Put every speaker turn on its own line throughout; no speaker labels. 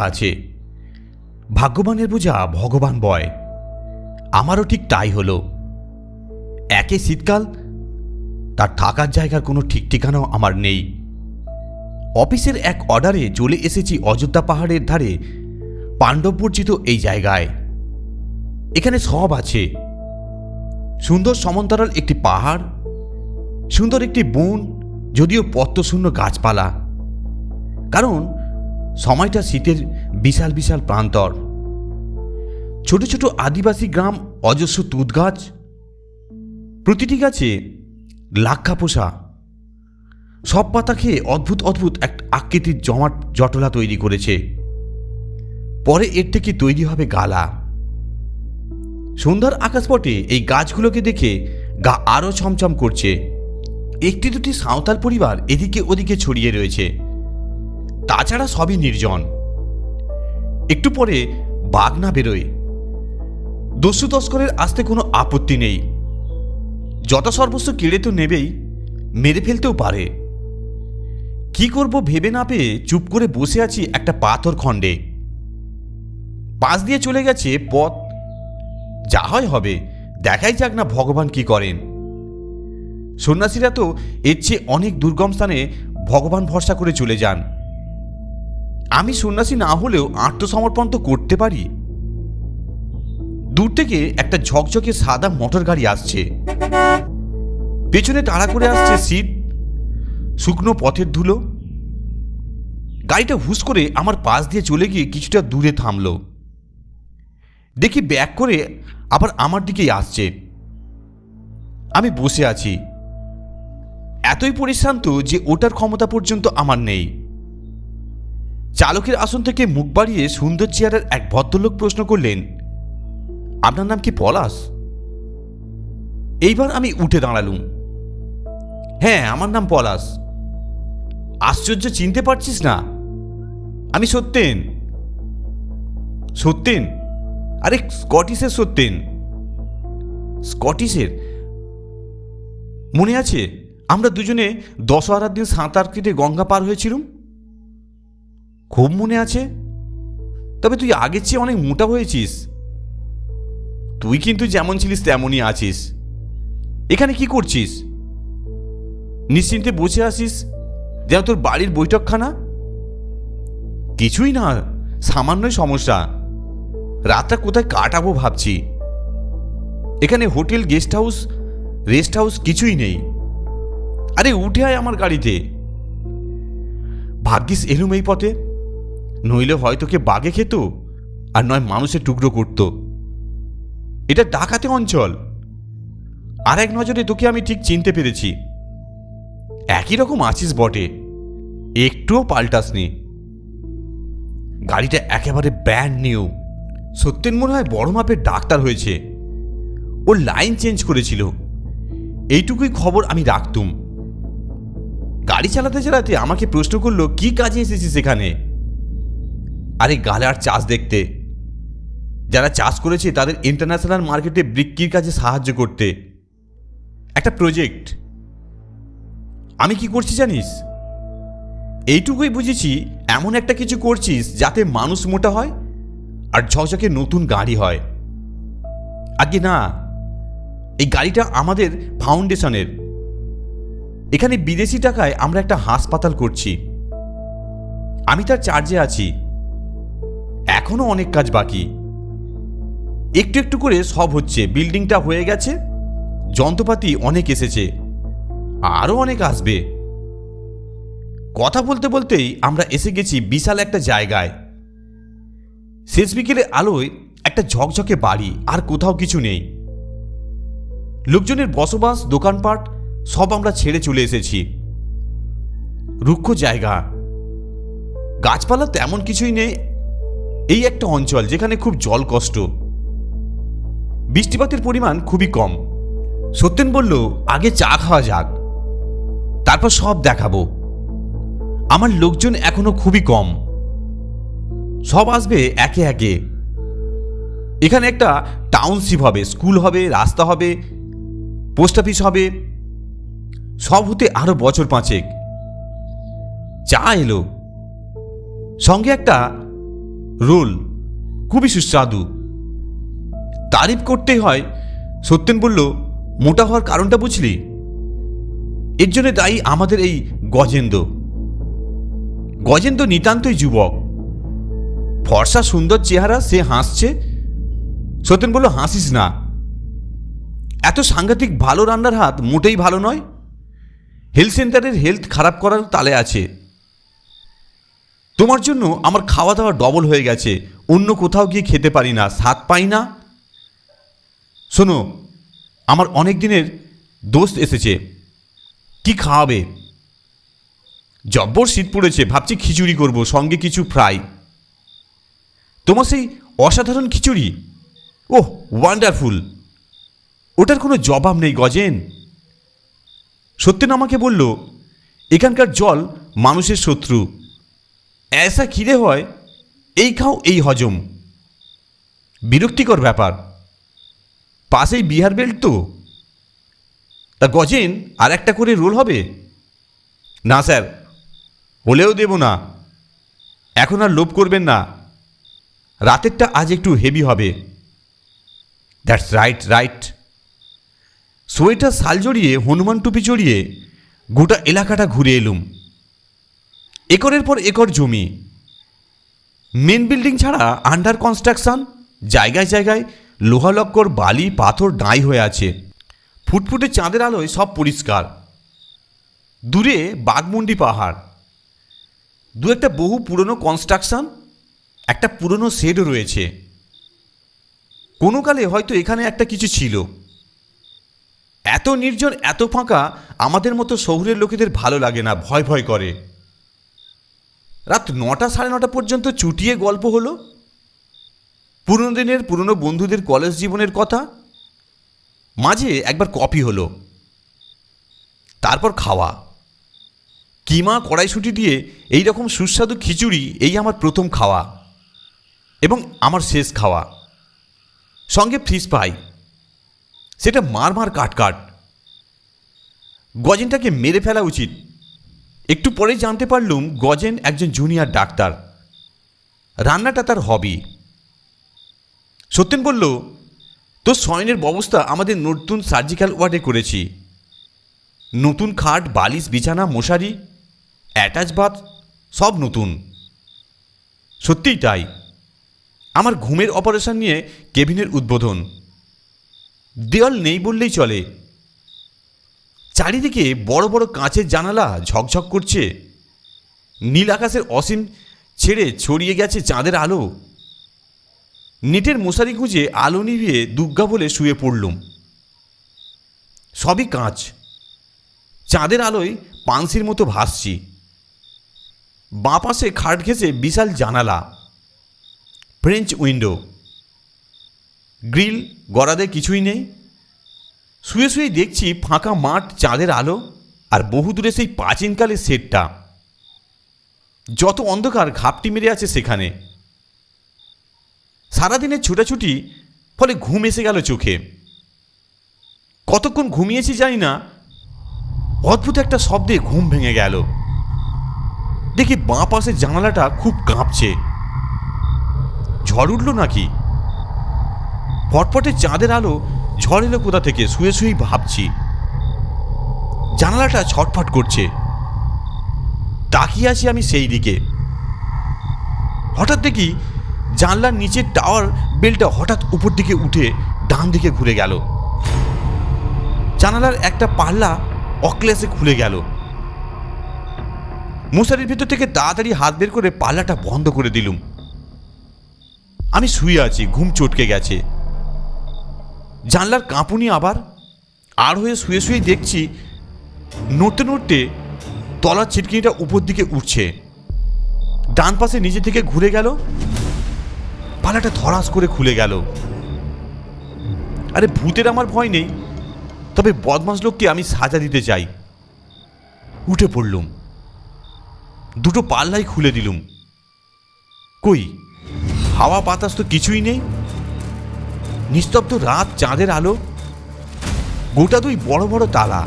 কথা আছে। ভাগ্যবানের বোঝা ভগবান বয়। আমারও ঠিক তাই হলো। একে শীতকাল, তার থাকার জায়গার কোনো ঠিক ঠিকানাও আমার নেই। অফিসের এক অর্ডারে চলে এসেছি অযোধ্যা পাহাড়ের ধারে পাণ্ডববর্জিত এই জায়গায়। এখানে সব আছে। সুন্দর সমান্তরাল একটি পাহাড়, সুন্দর একটি বন, যদিও পত্তশূন্য গাছপালা। কারণ সময়টা শীতের বিশাল বিশাল প্রান্তর। ছোট ছোট আদিবাসী গ্রাম, অজস্র তুঁত গাছ প্রতিটি গাছে লাক্ষা পোষা। সব পাতা খেয়ে অদ্ভুত অদ্ভুত এক আকৃতির জমাট, জটলা তৈরি করেছে। পরে এর থেকে তৈরি হবে গালা। সন্ধ্যার আকাশপটে এই গাছগুলোকে দেখে গা আরও ছমছম করছে। একটি দুটি সাঁওতাল পরিবার এদিকে ওদিকে ছড়িয়ে রয়েছে। তাছাড়া সবই নির্জন। একটু পরে বাঘ না বেরোয়। দস্যু তস্করের আসতে কোনো আপত্তি নেই। যত সর্বস্ব কেড়ে তো নেবেই, মেরে ফেলতেও পারে। কি করব ভেবে না পেয়ে চুপ করে বসে আছি একটা পাথর খণ্ডে। পাশ দিয়ে চলে গেছে পথ। যা হয় হবে, দেখাই যাক না ভগবান কি করেন। সন্ন্যাসীরা তো এর চেয়ে অনেক দুর্গম স্থানে ভগবান ভরসা করে চলে যান। আমি সন্ন্যাসী না হলেও আত্মসমর্পণ তো করতে পারি। দূর থেকে একটা ঝকঝকে সাদা মোটর গাড়ি আসছে। পেছনে তাড়া করে আসছে সিট, শুকনো পথের ধুলো। গাড়িটা হুস করে আমার পাশ দিয়ে চলে গিয়ে কিছুটা দূরে থামলো। দেখি ব্যাক করে আবার আমার দিকেই আসছে। আমি বসে আছি। এতই পরিশ্রান্ত যে ওটার ক্ষমতা পর্যন্ত আমার নেই। চালকের আসন থেকে মুখ বাড়িয়ে সুন্দর চেয়ারের এক ভদ্রলোক প্রশ্ন করলেন, আপনার নাম কি পলাশ? এইবার আমি উঠে দাঁড়ালুম। হ্যাঁ আমার নাম পলাশ। আশ্চর্য, চিনতে পারছিস না? আমি সত্যেন। সত্যেন? আরে, স্কটিশের সত্যেন। স্কটিশের? মনে আছে, আমরা দুজনে দশহরার দিন সাঁতার কেটে গঙ্গা পার হয়েছিলাম? খুব মনে আছে? তবে তুই আগের চেয়ে অনেক মোটা হয়েছিস। তুই কিন্তু যেমন ছিলিস তেমনই আছিস। এখানে কি করছিস? নিশ্চিন্তে বসে আসিস যেন তোর বাড়ির বৈঠকখানা? কিছুই না, সামান্যই সমস্যা। রাতটা কোথায় কাটাবো ভাবছি। এখানে hotel, guest house, rest house কিছুই নেই। আরে উঠে আয় আমার গাড়িতে। ভাগ্যিস এলুম এই পথে। নইলে হয়তো কে বাগে খেত, আর নয় মানুষের টুকরো করত। এটা ডাকাতে অঞ্চল। আর এক নজরে তোকে আমি ঠিক চিনতে পেরেছি। একই রকম আছিস বটে, একটুও পাল্টাসনি গাড়িটা একেবারে ব্যান্ড নিউ। সত্যেন মনে হয় বড় মাপের ডাক্তার হয়েছে। ও লাইন চেঞ্জ করেছিল। এইটুকুই খবর আমি রাখতুম। গাড়ি চালাতে চালাতে আমাকে প্রশ্ন করল, কি কাজে এসেছিস এখানে? আরে গালার চাষ দেখতে। যারা চাষ করেছে তাদের ইন্টারন্যাশনাল মার্কেটে বিক্রির কাজে সাহায্য করতে। একটা প্রজেক্ট আমি কি করছি জানিস? এইটুকুই বুঝেছি, এমন একটা কিছু করছিস যাতে মানুষ মোটা হয় আর ঝকঝকে নতুন গাড়ি হয়। আগে না, এই গাড়িটা আমাদের ফাউন্ডেশনের এখানে বিদেশি টাকায় আমরা একটা হাসপাতাল করছি। আমি তার চার্জে আছি। এখনও অনেক কাজ বাকি। একটু একটু করে সব হচ্ছে। বিল্ডিংটা হয়ে গেছে। যন্ত্রপাতি অনেক এসেছে। আরও অনেক আসবে। কথা বলতে বলতেই আমরা এসে গেছি বিশাল একটা জায়গায়। শেষ বিকেলে আলোয় একটা ঝকঝকে বাড়ি, আর কোথাও কিছু নেই। লোকজনের বসবাস, দোকানপাট, সব আমরা ছেড়ে চলে এসেছি। রুক্ষ জায়গা। গাছপালা তেমন কিছুই নেই এই একটা অঞ্চল যেখানে খুব জল কষ্ট। বৃষ্টিপাতের পরিমাণ খুবই কম। সত্যেন বলল, আগে চা খাওয়া যাক। তারপর সব দেখাবো। আমার লোকজন এখনও খুবই কম। সব আসবে একে একে। এখানে একটা টাউনশিপ হবে স্কুল হবে, রাস্তা হবে পোস্ট অফিস হবে। সব হতে আরও বছর পাঁচেক। চা এলো। সঙ্গে একটা রোল, খুবই সুস্বাদু। তারিফ করতেই হয়। সত্যেন বলল, মোটা হওয়ার কারণটা বুঝলি? এর জন্য দায়ী আমাদের এই গজেন্দ্র। গজেন্দ্র নিতান্তই যুবক। ফর্সা সুন্দর চেহারা, সে হাসছে। সত্যেন বলল, হাসিস না। এত সাংঘাতিক ভালো রান্নার হাত মোটেই ভালো নয়। হেলথ সেন্টারের হেলথ খারাপ করার তালে আছে। তোমার জন্য আমার খাওয়া দাওয়া ডবল হয়ে গেছে। অন্য কোথাও গিয়ে খেতে পারি না, স্বাদ পাই না। শোনো, আমার অনেক দিনের দোস্ত এসেছে। কি খাওয়াবে? জব্বর শীত পড়েছে, ভাবছি খিচুড়ি করব, সঙ্গে কিছু ফ্রাই তোমার সেই অসাধারণ খিচুড়ি? ওহ ওয়ান্ডারফুল ওটার কোনো জবাব নেই, গজেন। সত্যেন আমাকে বলল, এখানকার জল মানুষের শত্রু। এসা খিদে হয়, এই খাও, এই হজম। বিরক্তিকর ব্যাপার। পাশেই বিহার বেল্ট তো। তা গজেন আর একটা করে রোল হবে? না, স্যার, হলেও দেব না। এখন আর লোভ করবেন না। রাতেরটা আজ একটু হেভি হবে। That's right right. সোয়েটার শাল জড়িয়ে, হনুমান টুপি জড়িয়ে গোটা এলাকাটা ঘুরে এলুম। একরের পর একর জমি। মেন বিল্ডিং ছাড়া আন্ডার কনস্ট্রাকশন জায়গায় জায়গায় লোহালক্কর, বালি, পাথর ডাঁই হয়ে আছে। ফুটফুটে চাঁদের আলোয় সব পরিষ্কার। দূরে বাঘমুন্ডি পাহাড়। দু একটা বহু পুরনো কনস্ট্রাকশন একটা পুরনো শেডও রয়েছে। কোনো কালে হয়তো এখানে একটা কিছু ছিল। এত নির্জন, এত ফাঁকা আমাদের মতো শহুরের লোকেদের ভালো লাগে না, ভয় ভয় করে। রাত নটা সাড়ে নটা পর্যন্ত চুটিয়ে গল্প হলো? পুরনো দিনের পুরনো বন্ধুদের কলেজ জীবনের কথা? মাঝে একবার কপি হলো। তারপর খাওয়া। কিমা কড়াইশুটি দিয়ে এই রকম সুস্বাদু খিচুড়ি, এই আমার প্রথম খাওয়া এবং আমার শেষ খাওয়া। সঙ্গে ফ্রিজ পাই সেটা মার মার কাট কাট। গজেনটাকে মেরে ফেলা উচিত। একটু পরেই জানতে পারলুম গজেন একজন জুনিয়র ডাক্তার। রান্নাটা তার হবি সত্যেন বলল, তোর শয়নের ব্যবস্থা আমাদের নতুন সার্জিক্যাল ওয়ার্ডে করেছি। নতুন খাট, বালিশ, বিছানা, মশারি অ্যাটাচ বাথ সব নতুন। সত্যিই তাই। আমার ঘুমের অপারেশন নিয়ে কেবিনের উদ্বোধন। দেওয়াল নেই বললেই চলে। চারিদিকে বড় বড় কাঁচের জানালা ঝকঝক করছে। নীল আকাশের অসীম ছেড়ে ছড়িয়ে গেছে চাঁদের আলো। নেটের মশারি গুঁজে আলো নিভিয়ে দুর্গা বলে শুয়ে পড়লুম। সবই কাঁচ। চাঁদের আলোয় পানসির মতো ভাসছি। বাঁ পাশে খাট ঘেঁষে বিশাল জানালা। French window. গ্রিল গড়াদে কিছুই নেই। শুয়ে শুয়ে দেখছি ফাঁকা মাঠ, চাঁদের আলো আর বহু দূরে সেই প্রাচীনকালের সেটটা যত অন্ধকার ঘাপটি মেরে আছে সেখানে। সারাদিনের ছুটাছুটি ফলে ঘুম এসে গেল চোখে। কতক্ষণ ঘুমিয়েছি জানি না, অদ্ভুত একটা শব্দে ঘুম ভেঙে গেল। দেখি বাঁ পাশের জানালাটা খুব কাঁপছে। ঝড় উঠল নাকি? ফটফটে চাঁদের আলো ঝড় এলো কোথা থেকে? শুয়ে শুয়েই ভাবছি। জানালাটা ছটফট করছে। তাকিয়ে আছি আমি সেই দিকে। হঠাৎ দেখি জানলার নিচের টাওয়ার বেলটা হঠাৎ উপর দিকে উঠে ডান দিকে ঘুরে গেল। জানালার একটা পাল্লা অক্লেসে খুলে গেল। মশারির ভেতর থেকে তাড়াতাড়ি হাত বের করে পাল্লাটা বন্ধ করে দিলুম। আমি শুয়ে আছি, ঘুম চটকে গেছে। জানলার কাঁপুনি আবার আর হয়ে শুয়ে শুয়ে দেখছি নড়তে নড়তে তলার ছিটকিনিটা উপর দিকে উঠছে। ডান পাশে নিজে থেকে ঘুরে গেল। পালাটা ধরাস করে খুলে গেল। আরে ভূতের আমার ভয় নেই, তবে বদমাস লোককে আমি সাজা দিতে চাই। উঠে পড়লুম। দুটো পাল্লাই খুলে দিলুম। কই, হাওয়া বাতাস তো কিছুই নেই। নিস্তব্ধ রাত চাঁদের আলো, গোটা দুই বড় বড় তালা,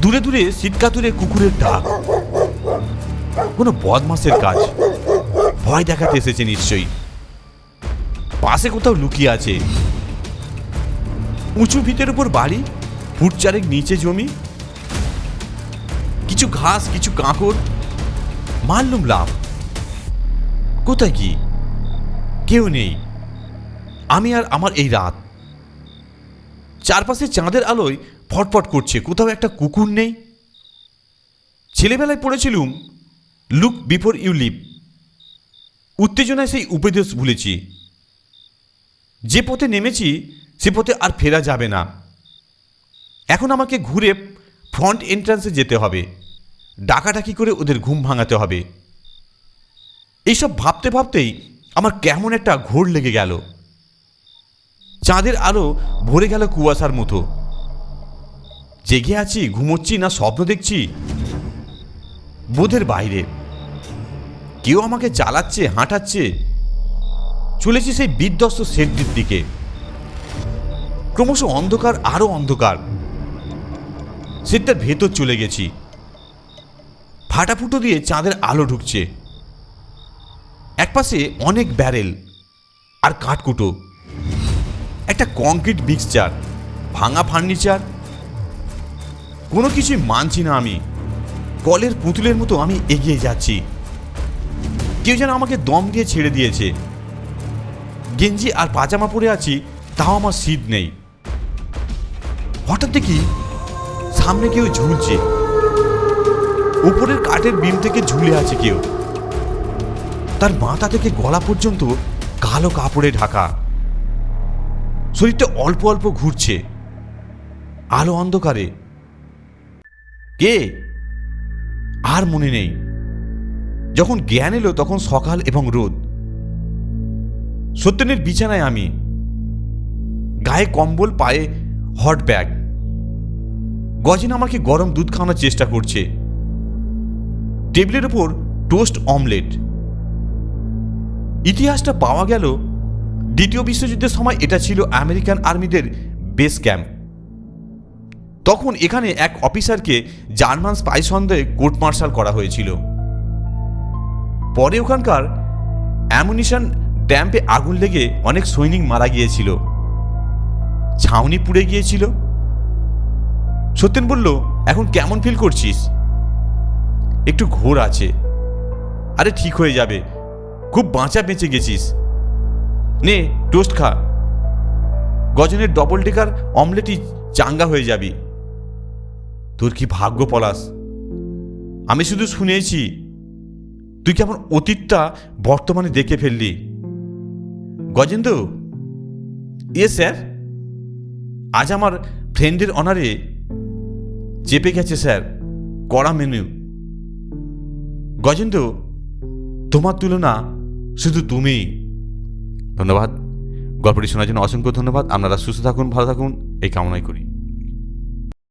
দূরে দূরে শীতকাতুরে কুকুরের ডাক। কোনো বদমাসের কাজ। ভয় দেখাতে এসেছে নিশ্চয়ই। পাশে কোথাও লুকিয়ে আছে। উঁচু ভিতের উপর বাড়ি ফুট চারেক নিচে জমি, কিছু ঘাস, কিছু কাঁকড়। মারলুম লাভ। কোথায় কি? কেউ নেই। আমি আর আমার এই রাত। চারপাশে চাঁদের আলোয় ফটফট করছে, কোথাও একটা কুকুর নেই। ছেলেবেলায় পড়েছিলুম লুক বিফোর ইউ লিভ উত্তেজনায় সেই উপদেশ ভুলেছি। যে পথে নেমেছি, সে পথে আর ফেরা যাবে না। এখন আমাকে ঘুরে ফ্রন্ট এন্ট্রান্সে যেতে হবে। ডাকাডাকি করে ওদের ঘুম ভাঙাতে হবে। এইসব ভাবতে ভাবতেই আমার কেমন একটা ঘোর লেগে গেল। চাঁদের আলো ভরে গেল কুয়াশার মতো। জেগে আছি, ঘুমোচ্ছি না, স্বপ্ন দেখছি। বোধের বাইরে। কেউ আমাকে চালাচ্ছে, হাঁটাচ্ছে। চলেছি সেই বিধ্বস্ত শেডটির দিকে। ক্রমশ অন্ধকার, আরও অন্ধকার। সেটার ভেতর চলে গেছি। ফাটাফুটো দিয়ে চাঁদের আলো ঢুকছে। একপাশে অনেক ব্যারেল আর কাঠকুটো। একটা কংক্রিট মিক্সচার ভাঙা ফার্নিচার কোনো কিছুই মানছি না আমি। কলের পুতুলের মতো আমি এগিয়ে যাচ্ছি। কেউ যেন আমাকে দম দিয়ে ছেড়ে দিয়েছে। গেঞ্জি আর পাজামা পরে আছি, তাও আমার শীত নেই। হঠাৎ দেখি সামনে কেউ ঝুলছে। উপরের কাঠের বিম থেকে ঝুলে আছে কেউ। তার মাথা থেকে গলা পর্যন্ত কালো কাপড়ে ঢাকা। শরীরটা অল্প অল্প ঘুরছে। আলো অন্ধকারে। কে? আর মনে নেই। যখন জ্ঞান এলো তখন সকাল এবং রোদ। সত্যেনের বিছানায় আমি। গায়ে কম্বল, পায়ে হট ব্যাগ। গজেন আমাকে গরম দুধ খাওয়ানোর চেষ্টা করছে। টেবিলের উপর টোস্ট অমলেট। ইতিহাসটা পাওয়া গেল দ্বিতীয় বিশ্বযুদ্ধের সময় এটা ছিল আমেরিকান আর্মিদের বেস ক্যাম্প। তখন এখানে এক অফিসারকে জার্মান স্পাই সন্দেহে কোর্ট মার্শাল করা হয়েছিল। পরে ওখানকার অ্যামুনিশন ড্যাম্পে আগুন লেগে অনেক সৈনিক মারা গিয়েছিল। ছাউনি পুড়ে গিয়েছিল। সত্যেন বলল, এখন কেমন ফিল করছিস? একটু ঘোর আছে। আরে ঠিক হয়ে যাবে। খুব বাঁচা বেঁচে গেছিস। নে, টোস্ট খা। গজনের ডবল ডেকার অমলেটই চাঙ্গা হয়ে যাবি। তোর কি ভাগ্য পলাশ? আমি শুধু শুনেছি। তুই কেমন অতীতটা বর্তমানে দেখে ফেললি। গজেন্দ্র এ স্যার, আজ আমার ফ্রেন্ডের অনারে চেপে গেছে স্যার, কড়া মেনু গজেন্দ্র তোমার তুলনা শুধু তুমিই। ধন্যবাদ। গল্পটি শোনার জন্য অসংখ্য ধন্যবাদ। আপনারা সুস্থ থাকুন ভালো থাকুন। এই কামনাই করি।